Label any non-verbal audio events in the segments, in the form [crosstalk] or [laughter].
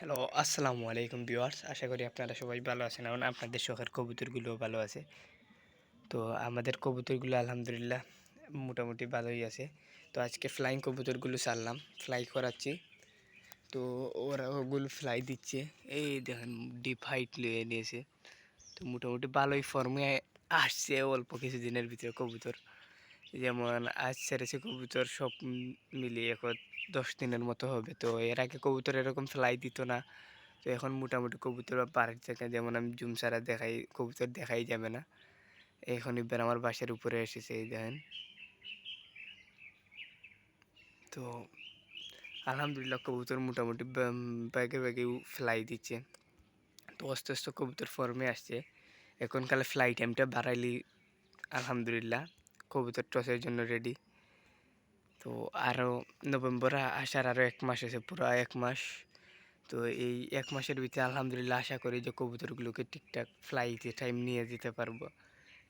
Hello, আসসালামু আলাইকুম viewers. আশা করি আপনারা সবাই ভালো আছেন এবং আপনাদের শখের কবুতরগুলোও ভালো আছে। তো আমাদের কবুতরগুলো আলহামদুলিল্লাহ মোটামুটি ভালোই আছে। তো আজকে ফ্লাইং কবুতরগুলো ছাড়লাম ফ্লাই করাচ্ছি। তো ওরা ওগুলো ফ্লাই দিচ্ছে। এই দেখেন ডিপ হাইট লিয়ে নিয়েছে। তো মোটামুটি ভালোই ফর্মে আসছে অল্প কিছু দিনের ভিতরে কবুতর। যেমন আজ ছেড়েছে কবুতর সব মিলিয়ে এখন দশ দিনের মতো হবে। তো এর আগে কবুতর এরকম ফ্লাই দিত না। তো এখন মোটামুটি কবুতর বাড়ির থেকে যেমন আমি জুম ছাড়া দেখাই, কবুতর দেখাই যাবে না। এখন এবার আমার বাসার উপরে এসেছে, এই দেখেন। তো আলহামদুলিল্লাহ কবুতর মোটামুটি ব্যাগে ব্যাগে ফ্লাই দিচ্ছে। তো আস্তে আস্তে কবুতর ফর্মে আসছে। এখনকালে ফ্লাই টাইমটা বাড়াইলি আলহামদুলিল্লাহ। কবুতর টসের জন্য রেডি তো আরও নভেম্বর আসার আরও এক মাস আছে, পুরো এক মাস। তো এই এক মাসের ভিতরে আলহামদুলিল্লাহ আশা করি যে কবুতরগুলোকে ঠিকঠাক ফ্লাইতে টাইম নিয়ে যেতে পারব।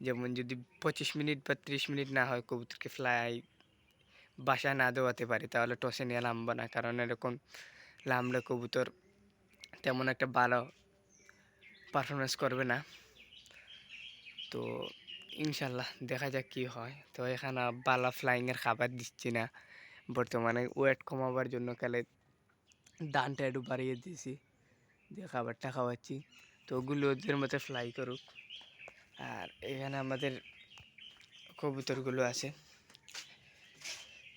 যেমন যদি পঁচিশ মিনিট বা ত্রিশ মিনিট না হয় কবুতরকে ফ্লাই বাসা না দেওয়াতে পারি, তাহলে টসে নিয়ে নামবো না। কারণ এরকম লামলে কবুতর তেমন একটা ভালো পারফরমেন্স করবে না। তো ইনশাল্লাহ, দেখা যাক কি হয়। তো এখানে বালা ফ্লাইংয়ের খাবার দিচ্ছি না। বর্তমানে ওয়েট কমাবার জন্য কালে দানটা একটু বাড়িয়ে দিয়েছি। দিয়ে খাবারটা খাওয়াচ্ছি। তো ওগুলো ওদের মতো ফ্লাই করুক। আর এখানে আমাদের কবুতরগুলো আছে।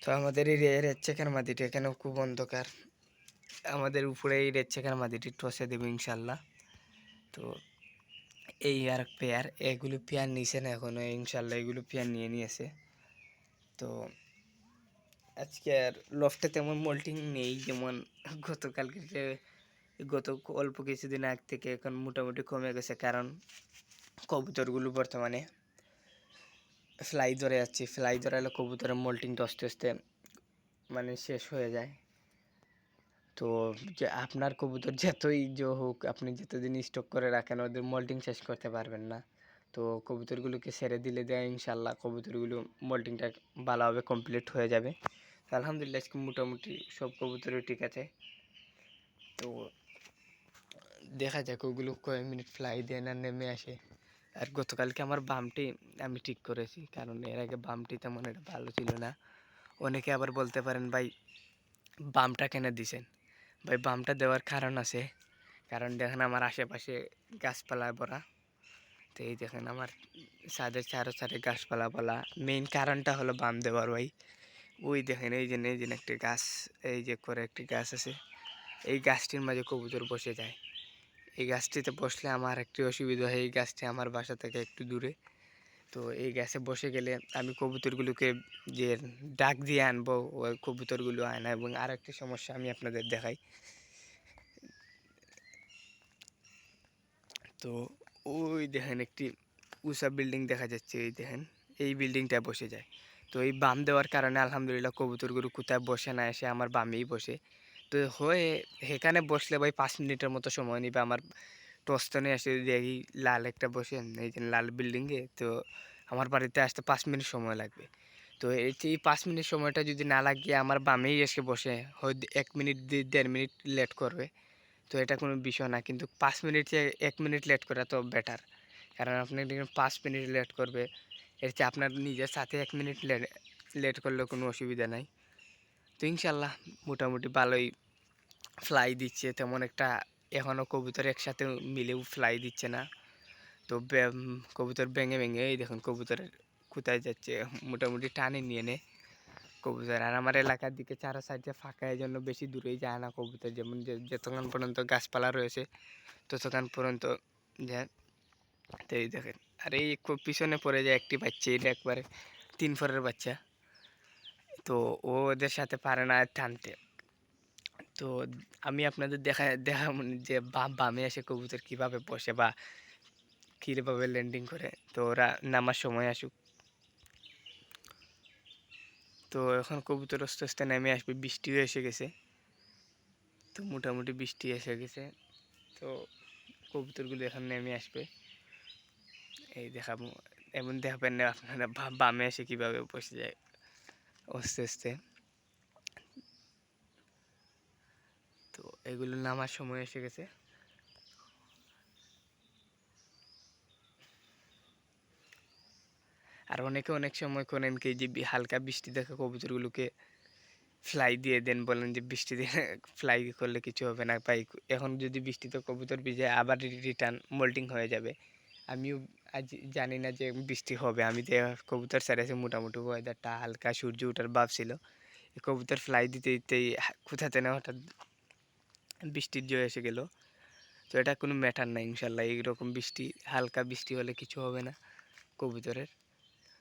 তো আমাদের এই রেড চেকের মাটিটা এখানেও খুব অন্ধকার। আমাদের উপরে এই রেড চেকের মাটিটি টসে দেবে ইনশাল্লাহ। তো এই আর পেয়ার, এগুলো পেয়ার নিছে না এখনও ইনশাল্লাহ এগুলো পেয়ার নিয়ে নিয়েছে। তো আজকে আর লফটে তেমন মোল্টিং নেই, যেমন গতকালকে গত অল্প কিছুদিন আগ থেকে এখন মোটামুটি কমে গেছে, কারণ কবুতরগুলো বর্তমানে ফ্লাই ধরে যাচ্ছে ফ্লাই ধরালে কবুতরের মোল্টিংটা আস্তে আস্তে মানে শেষ হয়ে যায়। তো যে আপনার কবুতর যতই যে হোক, আপনি যতদিন স্টক করে রাখেন, ওদের মল্টিং শেষ করতে পারবেন না। তো কবুতরগুলোকে ছেড়ে দিলে দেয় ইনশাল্লাহ কবুতরগুলো মল্টিংটা ভালোভাবে কমপ্লিট হয়ে যাবে। আলহামদুলিল্লাহ, আজকে মোটামুটি সব কবুতরই ঠিক আছে। তো দেখা যাক, ওগুলো কয়েক মিনিট ফ্লাই দেয় না নেমে আসে। আর গতকালকে আমার বামটি আমি ঠিক করেছি, কারণ এর আগে বামটি তেমন এটা ভালো ছিল না। অনেকে আবার বলতে পারেন, ভাই, বামটা কেন দিছেন? ভাই, বামটা দেওয়ার কারণ আছে। কারণ দেখেন আমার আশেপাশে গাছপালা ভরা। তো এই দেখেন আমার ছাদের চারো চারে গাছপালা বলা মেইন কারণটা হলো বাম দেওয়ার ভাই। ওই দেখেন, এই যে এই যে একটি গাছ, এই যে করে একটি গাছ আছে। এই গাছটির মাঝে কবুতর বসে যায়। এই গাছটিতে বসলে আমার একটি অসুবিধা হয়। এই গাছটি আমার বাসা থেকে একটু দূরে। তো এই গাছে বসে গেলে আমি কবুতরগুলোকে যে ডাক দিয়ে আনব, ওই কবুতরগুলো আনা এবং আরেকটি সমস্যা আমি আপনাদের দেখাই। তো ওই দেখেন একটি উষা বিল্ডিং দেখা যাচ্ছে, এই দেখেন, এই বিল্ডিংটা বসে যায়। তো এই বাম দেওয়ার কারণে আলহামদুলিল্লাহ কবুতরগুলো কোথায় বসে না, এসে আমার বামেই বসে। তো হয়ে সেখানে বসলে ভাই পাঁচ মিনিটের মতো সময় নিবে আমার টস্তনে এসে দেখি লাল একটা বসে এই যে লাল বিল্ডিংয়ে তো আমার বাড়িতে আসতে পাঁচ মিনিট সময় লাগবে। তো এই পাঁচ মিনিট সময়টা যদি না লাগিয়ে আমার বামেই এসে বসে, হয়তো এক মিনিট দেড় মিনিট লেট করবে। তো এটা কোনো বিষয় না, কিন্তু পাঁচ মিনিট এক মিনিট লেট করা তো বেটার কারণ আপনি পাঁচ মিনিট লেট করবে, এর চেয়ে আপনার নিজের সাথে এক মিনিট লেট করলে কোনো অসুবিধা নাই। তো ইনশাল্লাহ মোটামুটি ভালোই ফ্লাই দিচ্ছে, তেমন একটা এখনও কবুতর একসাথে মিলেও ফ্লাই দিচ্ছে না। তো কবুতর ভেঙে ভেঙে, এই দেখুন কবুতরের কোথায় যাচ্ছে, মোটামুটি টানে নিয়ে নে কবুতর। আর আমার এলাকার দিকে চারো সাইডে ফাঁকা এই জন্য বেশি দূরেই যায় না কবুতর। যেমন যতক্ষণ পর্যন্ত গাছপালা রয়েছে, ততক্ষণ পর্যন্ত যায়। তো এই দেখেন, আর এই পিছনে পড়ে যায় একটি বাচ্চা এটা একবারে তিন ফরের বাচ্চা। তো ও ওদের সাথে পারে না টানতে। তো আমি আপনাদের দেখা দেখা যে বামে এসে কবুতর কীভাবে বসে বা কীভাবে ল্যান্ডিং করে, তো ওরা নামার সময় আসুক। তো এখন কবুতর আস্তে আস্তে নেমে আসবে, বৃষ্টিও এসে গেছে। তো মোটামুটি বৃষ্টি এসে গেছে। তো কবুতরগুলো এখন নেমে আসবে। এই দেখাবো, এমন দেখাবেন না আপনারা বামে এসে কীভাবে বসে যায়। আস্তে আস্তে। এগুলো নামার সময় এসে গেছে। আর অনেকে অনেক সময় করেন কি যে হালকা বৃষ্টি দেখে কবুতরগুলোকে ফ্লাই দিয়ে দেন, বলেন যে বৃষ্টি দিয়ে [laughs] ফ্লাই করলে কিছু হবে না। তাই এখন যদি বৃষ্টিতে কবুতর ভিজে আবার রিটার্ন মোল্টিং হয়ে যাবে। আমিও আজ জানি না যে বৃষ্টি হবে। আমি যে কবুতর ছেড়েছি, মোটামুটি ওয়েদারটা হালকা সূর্য ওঠার ভাব ছিল। কবুতর ফ্লাই দিতে দিতেই কোথাতে না হঠাৎ বৃষ্টির জয় এসে গেল। তো এটা কোনো ম্যাটার না ইনশাল্লাহ, এইরকম বৃষ্টি, হালকা বৃষ্টি হলে কিছু হবে না কবুতরের।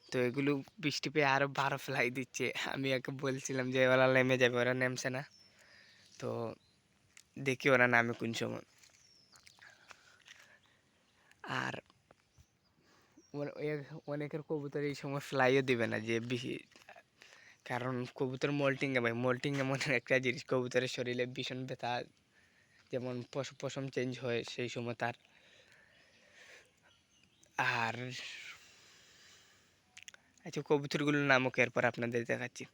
তো এগুলো বৃষ্টি পেয়ে আরও বারো ফ্লাই দিচ্ছে। আমি একে বলছিলাম যে, ওরা নেমে যাবে, ওরা নেমছে না। তো দেখি ওরা নামে কোন সময়। আর অনেকের কবুতর এই সময় ফ্লাইও দিবে না যে বেশি কারণ কবুতর মল্টিং ভাই মল্টিং এমন একটা জিনিস, কবুতরের শরীরে ভীষণ ব্যথা যেমন পশ- পশম চেঞ্জ হয় সেই সময় তার। আর আচ্ছা কবুতরগুলোর নামও এরপর আপনাদের দেখাচ্ছি?